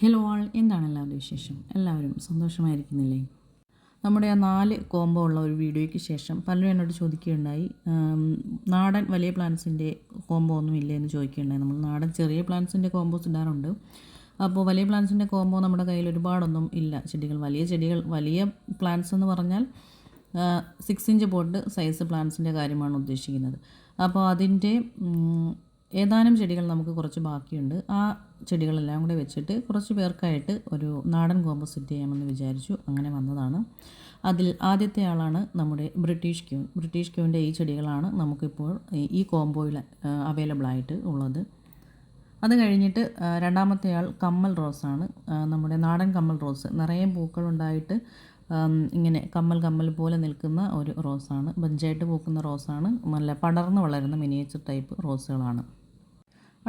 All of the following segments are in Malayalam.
ഹലോ ആൾ എന്താണ് എല്ലാവരുടെ വിശേഷം? എല്ലാവരും സന്തോഷമായിരിക്കുന്നില്ലേ? നമ്മുടെ ആ നാല് കോംബോ ഉള്ള ഒരു വീഡിയോയ്ക്ക് ശേഷം പലരും എന്നോട് ചോദിക്കുകയുണ്ടായി നാടൻ വലിയ പ്ലാന്റ്സിന്റെ കോംബോ ഒന്നും ഇല്ല എന്ന് ചോദിക്കുകയുണ്ടായി. നമ്മൾ നാടൻ ചെറിയ പ്ലാന്റ്സിന്റെ കോംബോസ് ഇടാറുണ്ട്. അപ്പോൾ വലിയ പ്ലാന്റ്സിന്റെ കോംബോ നമ്മുടെ കയ്യിൽ ഒരുപാടൊന്നും ഇല്ല. ചെടികൾ വലിയ ചെടികൾ വലിയ പ്ലാന്റ്സ് എന്ന് പറഞ്ഞാൽ സിക്സ് ഇഞ്ച് പോട്ട് സൈസ് പ്ലാന്റ്സിന്റെ കാര്യമാണ് ഉദ്ദേശിക്കുന്നത്. അപ്പോൾ അതിന്റെ ഏതാനും ചെടികൾ നമുക്ക് കുറച്ച് ബാക്കിയുണ്ട്. ആ ചെടികളെല്ലാം കൂടെ വെച്ചിട്ട് കുറച്ച് പേർക്കായിട്ട് ഒരു നാടൻ കോമ്പസിറ്റ് ചെയ്യാമെന്ന് വിചാരിച്ചു. അങ്ങനെ വന്നതാണ്. അതിൽ ആദ്യത്തെ ആളാണ് നമ്മുടെ ബ്രിട്ടീഷ് ക്യൂൻ. ബ്രിട്ടീഷ് ക്യൂവിന്റെ ഈ ചെടികളാണ് നമുക്കിപ്പോൾ ഈ- കോംബോയിൽ അവൈലബിൾ ആയിട്ട് ഉള്ളത്. അത് കഴിഞ്ഞിട്ട് രണ്ടാമത്തെ ആൾ കമ്മൽ റോസാണ് നമ്മുടെ നാടൻ കമ്മൽ റോസ്. നിറയെ പൂക്കളുണ്ടായിട്ട് ഇങ്ങനെ കമ്മൽ കമ്മൽ പോലെ നിൽക്കുന്ന ഒരു റോസാണ്. ബഞ്ചായിട്ട് പൂക്കുന്ന റോസാണ്. നല്ല പടർന്ന് വളരുന്ന മിനിയേച്ചർ ടൈപ്പ് റോസുകളാണ്.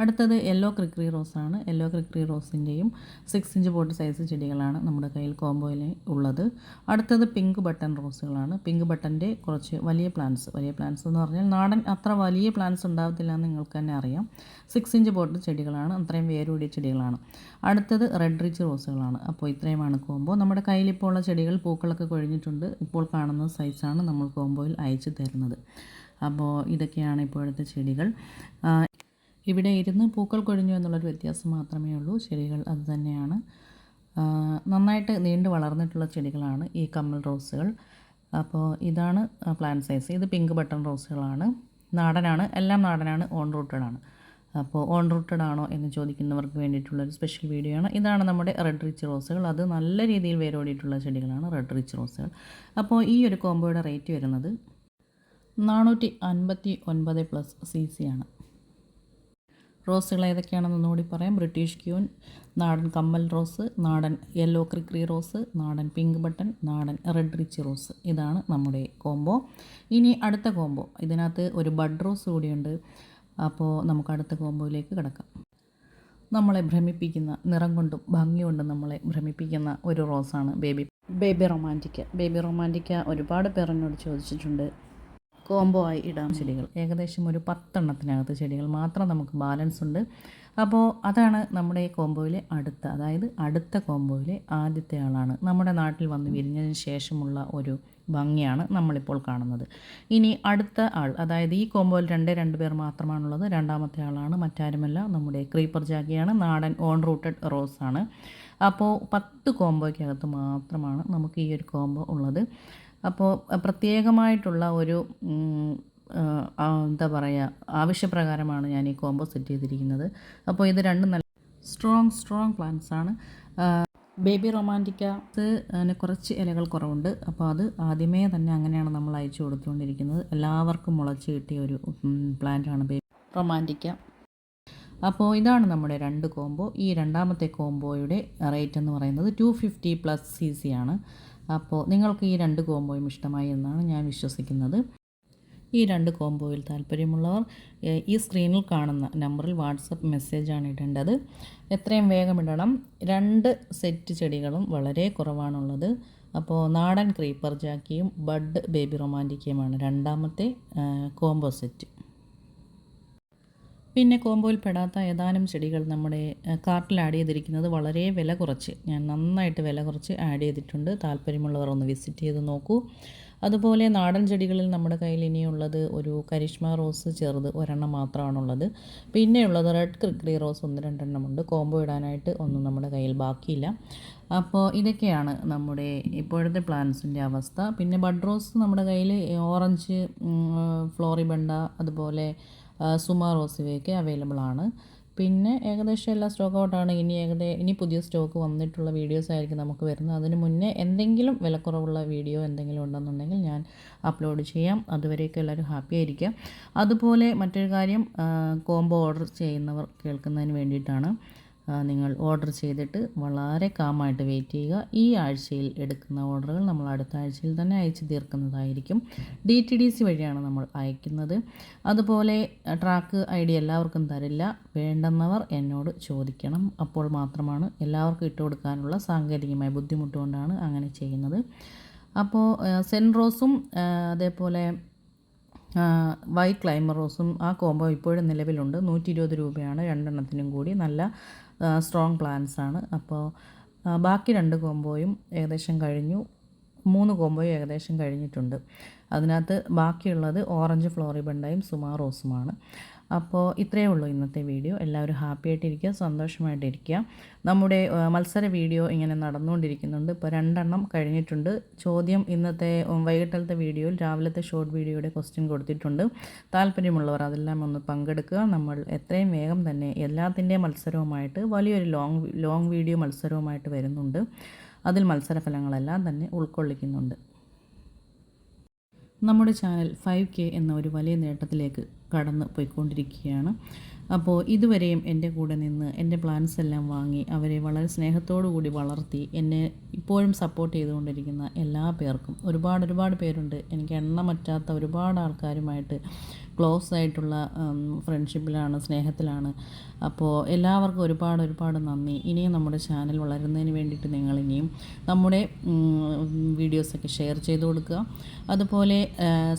അടുത്തത് യെല്ലോ ക്രിക്രി റോസാണ്. യെല്ലോ ക്രിക്രി റോസിന്റെയും സിക്സ് ഇഞ്ച് പോട്ട് സൈസ് ചെടികളാണ് നമ്മുടെ കയ്യിൽ കോംബോയിൽ ഉള്ളത്. അടുത്തത് പിങ്ക് ബട്ടൺ റോസുകളാണ് പിങ്ക് ബട്ടന്റെ കുറച്ച് വലിയ പ്ലാന്റ്സ് വലിയ പ്ലാന്റ്സ് എന്ന് പറഞ്ഞാൽ നാടൻ അത്ര വലിയ പ്ലാന്റ്സ് ഉണ്ടാകത്തില്ല എന്ന് നിങ്ങൾക്ക് തന്നെ അറിയാം. സിക്സ് ഇഞ്ച് പോട്ട് ചെടികളാണ്. അത്രയും വേരൂടിയ ചെടികളാണ്. അടുത്തത് റെഡ് റിച്ച് റോസുകളാണ് അപ്പോൾ ഇത്രയുമാണ് കോംബോ നമ്മുടെ കയ്യിലിപ്പോൾ ഉള്ള ചെടികൾ പൂക്കളൊക്കെ കൊഴിഞ്ഞിട്ടുണ്ട്. ഇപ്പോൾ കാണുന്ന സൈസാണ് നമ്മൾ കോംബോയിൽ അയച്ചു തരുന്നത്. അപ്പോൾ ഇതൊക്കെയാണ് ഇപ്പോഴത്തെ ചെടികൾ. ഇവിടെ ഇരുന്ന് പൂക്കൾ കൊഴിഞ്ഞു എന്നുള്ളൊരു വ്യത്യാസം മാത്രമേ ഉള്ളൂ. ചെടികൾ അത് തന്നെയാണ്. നന്നായിട്ട് നീണ്ടു വളർന്നിട്ടുള്ള ചെടികളാണ് ഈ കമ്മൽ റോസുകൾ. അപ്പോൾ ഇതാണ് പ്ലാന്റ് സൈസ് ഇത് പിങ്ക് ബട്ടൺ റോസുകളാണ്. നാടനാണ് എല്ലാം നാടനാണ് ഓൺ റൂട്ടഡ് ആണ്. അപ്പോൾ ഓൺ റൂട്ടഡ് ആണോ എന്ന് ചോദിക്കുന്നവർക്ക് വേണ്ടിയിട്ടുള്ളൊരു സ്പെഷ്യൽ വീഡിയോ ആണ്. ഇതാണ് നമ്മുടെ റെഡ് റിച്ച് റോസുകൾ അത് നല്ല രീതിയിൽ വേരോടിയിട്ടുള്ള ചെടികളാണ് റെഡ് റിച്ച് റോസുകൾ അപ്പോൾ ഈ ഒരു കോമ്പോയുടെ റേറ്റ് വരുന്നത് നാനൂറ്റി അൻപത്തി ഒൻപത് പ്ലസ് സി സി ആണ്. റോസുകൾ ഏതൊക്കെയാണെന്ന് നോടി പറയാം. ബ്രിട്ടീഷ് ക്യൂൻ നാടൻ കമ്മൽ റോസ് നാടൻ യെല്ലോ ക്രിക്രി റോസ് നാടൻ പിങ്ക് ബട്ടൺ നാടൻ റെഡ് റിച്ച് റോസ്. ഇതാണ് നമ്മുടെ കോംബോ. ഇനി അടുത്ത കോംബോ. ഇതിനകത്ത് ഒരു ബഡ് റോസ് കൂടിയുണ്ട്. അപ്പോൾ നമുക്ക് അടുത്ത കോംബോയിലേക്ക് കിടക്കാം. നമ്മളെ ഭ്രമിപ്പിക്കുന്ന നിറം കൊണ്ടും ഭംഗി കൊണ്ടും നമ്മളെ ഭ്രമിപ്പിക്കുന്ന ഒരു റോസാണ് Baby. Baby Romantica. Baby Romantica ഒരുപാട് പേർ എന്നോട് ചോദിച്ചിട്ടുണ്ട്. കോംബോ ആയി ഇടാം. ചെടികൾ. ഏകദേശം ഒരു പത്തെണ്ണത്തിനകത്ത് ചെടികൾ മാത്രം നമുക്ക് ബാലൻസ് ഉണ്ട്. അപ്പോൾ അതാണ് നമ്മുടെ ഈ കോംബോയിലെ അടുത്ത അതായത് അടുത്ത കോംബോയിലെ ആദ്യത്തെ ആളാണ്. നമ്മുടെ നാട്ടിൽ വന്ന് വിരിഞ്ഞതിന് ശേഷമുള്ള ഒരു ഭംഗിയാണ് നമ്മളിപ്പോൾ കാണുന്നത്. ഇനി അടുത്ത ആൾ അതായത് ഈ കോംബോയിൽ രണ്ടേ രണ്ട് പേർ മാത്രമാണുള്ളത്. രണ്ടാമത്തെ ആളാണ് മറ്റാരുമല്ല. നമ്മുടെ ക്രീപ്പർ ജാഗിയാണ് നാടൻ ഓൺ റൂട്ടഡ് റോസാണ് അപ്പോൾ പത്ത് കോംബോയ്ക്കകത്ത് മാത്രമാണ് നമുക്ക് ഈ ഒരു കോംബോ ഉള്ളത്. അപ്പോൾ പ്രത്യേകമായിട്ടുള്ള ഒരു എന്താ പറയുക ആവശ്യപ്രകാരമാണ് ഞാൻ ഈ കോമ്പോ സെറ്റ് ചെയ്തിരിക്കുന്നത്. അപ്പോൾ ഇത് രണ്ടും നല്ല സ്ട്രോങ് സ്ട്രോങ് പ്ലാന്റ്സ് ആണ്. ബേബി റൊമാന്റിക്ക അതിന് കുറച്ച് ഇലകൾ കുറവുണ്ട്. അപ്പോൾ അത് ആദ്യമേ തന്നെ അങ്ങനെയാണ് നമ്മൾ അയച്ചു കൊടുത്തുകൊണ്ടിരിക്കുന്നത്. എല്ലാവർക്കും മുളച്ച് കിട്ടിയ ഒരു പ്ലാന്റാണ് ബേബി റൊമാന്റിക്ക അപ്പോൾ ഇതാണ് നമ്മുടെ രണ്ട് കോംബോ. ഈ രണ്ടാമത്തെ കോംബോയുടെ റേറ്റ് എന്ന് പറയുന്നത് two fifty plus C C ആണ്. അപ്പോൾ നിങ്ങൾക്ക് ഈ രണ്ട് കോംബോയും ഇഷ്ടമായി എന്നാണ് ഞാൻ വിശ്വസിക്കുന്നത്. ഈ രണ്ട് കോംബോയിൽ താല്പര്യമുള്ളവർ ഈ സ്ക്രീനിൽ കാണുന്ന നമ്പറിൽ വാട്സപ്പ് മെസ്സേജാണ് ഇടേണ്ടത്. എത്രയും വേഗം ഇടണം. രണ്ട് സെറ്റ് ചെടികളും വളരെ കുറവാണുള്ളത്. അപ്പോൾ നാടൻ ക്രീപ്പർ ജാക്കിയും ബഡ് ബേബി റൊമാന്റിക്കയുമാണ് രണ്ടാമത്തെ കോംബോ സെറ്റ്. പിന്നെ കോമ്പോയിൽ പെടാത്ത ഏതാനും ചെടികൾ നമ്മുടെ കാർട്ടിൽ ആഡ് ചെയ്തിരിക്കുന്നത് വളരെ വില കുറച്ച്. ഞാൻ നന്നായിട്ട് വില കുറച്ച് ആഡ് ചെയ്തിട്ടുണ്ട്. താല്പര്യമുള്ളവർ ഒന്ന് വിസിറ്റ് ചെയ്ത് നോക്കൂ. അതുപോലെ നാടൻ ചെടികളിൽ നമ്മുടെ കയ്യിൽ ഇനിയുള്ളത് ഒരു കരിഷ്മ റോസ് ചെറുത് ഒരെണ്ണം മാത്രമാണുള്ളത്. പിന്നെയുള്ളത് റെഡ് ക്രിക്രി റോസ് ഒന്ന് രണ്ടെണ്ണമുണ്ട് കോംബോ ഇടാനായിട്ട് ഒന്നും നമ്മുടെ കയ്യിൽ ബാക്കിയില്ല. അപ്പോൾ ഇതൊക്കെയാണ് നമ്മുടെ ഇപ്പോഴത്തെ പ്ലാന്റ്സിന്റെ അവസ്ഥ. പിന്നെ ബഡ് റോസ് നമ്മുടെ കയ്യിൽ ഓറഞ്ച് ഫ്ലോറിബണ്ട അതുപോലെ സുമ റോസിവയൊക്കെ അവൈലബിൾ ആണ്. പിന്നെ ഏകദേശം എല്ലാ സ്റ്റോക്ക് ഔട്ടാണ് ഇനി ഏകദേശം ഇനി പുതിയ സ്റ്റോക്ക് വന്നിട്ടുള്ള വീഡിയോസ് ആയിരിക്കും നമുക്ക് വരുന്നത്. അതിന് മുന്നേ എന്തെങ്കിലും വിലക്കുറവുള്ള വീഡിയോ എന്തെങ്കിലും ഉണ്ടെന്നുണ്ടെങ്കിൽ ഞാൻ അപ്ലോഡ് ചെയ്യാം. അതുവരെയൊക്കെ എല്ലാവരും ഹാപ്പി ആയിരിക്കാം. അതുപോലെ മറ്റൊരു കാര്യം കോംബോ ഓർഡർ ചെയ്യുന്നവർ കേൾക്കുന്നതിന് വേണ്ടിയിട്ടാണ്. നിങ്ങൾ ഓർഡർ ചെയ്തിട്ട് വളരെ കാമായിട്ട് വെയിറ്റ് ചെയ്യുക. ഈ ആഴ്ചയിൽ എടുക്കുന്ന ഓർഡറുകൾ നമ്മൾ അടുത്ത ആഴ്ചയിൽ തന്നെ അയച്ചു തീർക്കുന്നതായിരിക്കും. ഡി ടി ഡി സി വഴിയാണ് നമ്മൾ അയക്കുന്നത്. അതുപോലെ ട്രാക്ക് ഐ ഡി എല്ലാവർക്കും തരില്ല. വേണ്ടെന്നവർ എന്നോട് ചോദിക്കണം. അപ്പോൾ മാത്രമാണ് എല്ലാവർക്കും ഇട്ട് കൊടുക്കാനുള്ള സാങ്കേതികമായ ബുദ്ധിമുട്ടുകൊണ്ടാണ് അങ്ങനെ ചെയ്യുന്നത്. അപ്പോൾ സെൻറോസും റോസും അതേപോലെ വൈറ്റ് ക്ലൈമർ റോസും ആ കോംബോ ഇപ്പോഴും നിലവിലുണ്ട്. നൂറ്റി ഇരുപത് രൂപയാണ് രണ്ടെണ്ണത്തിനും കൂടി. നല്ല സ്ട്രോങ് പ്ലാന്റ്സ് ആണ്. അപ്പോൾ ബാക്കി രണ്ട് കോംബോയും ഏകദേശം കഴിഞ്ഞു. മൂന്ന് കോംബോയും ഏകദേശം കഴിഞ്ഞിട്ടുണ്ട്. അതിനകത്ത് ബാക്കിയുള്ളത് ഓറഞ്ച് ഫ്ലോറിബണ്ടയും സുമാറോസുമാണ് അപ്പോൾ ഇത്രയേ ഉള്ളൂ ഇന്നത്തെ വീഡിയോ. എല്ലാവരും ഹാപ്പി ആയിട്ടിരിക്കുക സന്തോഷമായിട്ടിരിക്കുക. നമ്മുടെ മത്സര വീഡിയോ ഇങ്ങനെ നടന്നുകൊണ്ടിരിക്കുന്നുണ്ട്. ഇപ്പോൾ രണ്ടെണ്ണം കഴിഞ്ഞിട്ടുണ്ട്. ചോദ്യം ഇന്നത്തെ വൈകിട്ടത്തെ വീഡിയോയിൽ രാവിലത്തെ ഷോർട്ട് വീഡിയോയുടെ ക്വസ്റ്റ്യൻ കൊടുത്തിട്ടുണ്ട്. താല്പര്യമുള്ളവർ അതെല്ലാം ഒന്ന് പങ്കെടുക്കുക. നമ്മൾ എത്രയും വേഗം തന്നെ എല്ലാത്തിന്റെയും മത്സരവുമായിട്ട് വലിയൊരു ലോങ് ലോങ് വീഡിയോ മത്സരവുമായിട്ട് വരുന്നുണ്ട്. അതിൽ മത്സരഫലങ്ങളെല്ലാം തന്നെ ഉൾക്കൊള്ളിക്കുന്നുണ്ട്. നമ്മുടെ ചാനൽ ഫൈവ് കെ എന്ന ഒരു വലിയ നേട്ടത്തിലേക്ക് കടന്ന് പോയിക്കൊണ്ടിരിക്കുകയാണ്. അപ്പോൾ ഇതുവരെയും എന്റെ കൂടെ നിന്ന് എന്റെ പ്ലാൻസ് എല്ലാം വാങ്ങി അവരെ വളരെ സ്നേഹത്തോടു കൂടി വളർത്തി എന്നെ ഇപ്പോഴും സപ്പോർട്ട് ചെയ്തുകൊണ്ടിരിക്കുന്ന എല്ലാ പേർക്കും. ഒരുപാട് ഒരുപാട് പേരുണ്ട്. എനിക്ക് എണ്ണമറ്റാത്ത ഒരുപാട് ആൾക്കാരുമായിട്ട് ക്ലോസ് ആയിട്ടുള്ള ഫ്രണ്ട്ഷിപ്പിലാണ് സ്നേഹത്തിലാണ്. അപ്പോൾ എല്ലാവർക്കും ഒരുപാട് ഒരുപാട് നന്ദി. ഇനിയും നമ്മുടെ ചാനൽ വളരുന്നതിന് വേണ്ടിയിട്ട് നിങ്ങൾ ഇനിയും നമ്മുടെ വീഡിയോസൊക്കെ ഷെയർ ചെയ്ത് കൊടുക്കുക. അതുപോലെ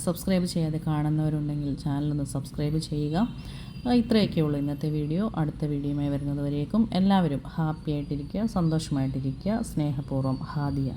സബ്സ്ക്രൈബ് ചെയ്യാതെ കാണുന്നവരുണ്ടെങ്കിൽ ചാനലൊന്ന് സബ്സ്ക്രൈബ് ചെയ്യുക. ആ, ഇത്രയൊക്കെ ഉള്ളൂ ഇന്നത്തെ വീഡിയോ. അടുത്ത വീഡിയോയുമായി വരുന്നത് വരേക്കും എല്ലാവരും ഹാപ്പി ആയിട്ടിരിക്കുക സന്തോഷമായിട്ടിരിക്കുക സ്നേഹപൂർവം ഹാദിയ.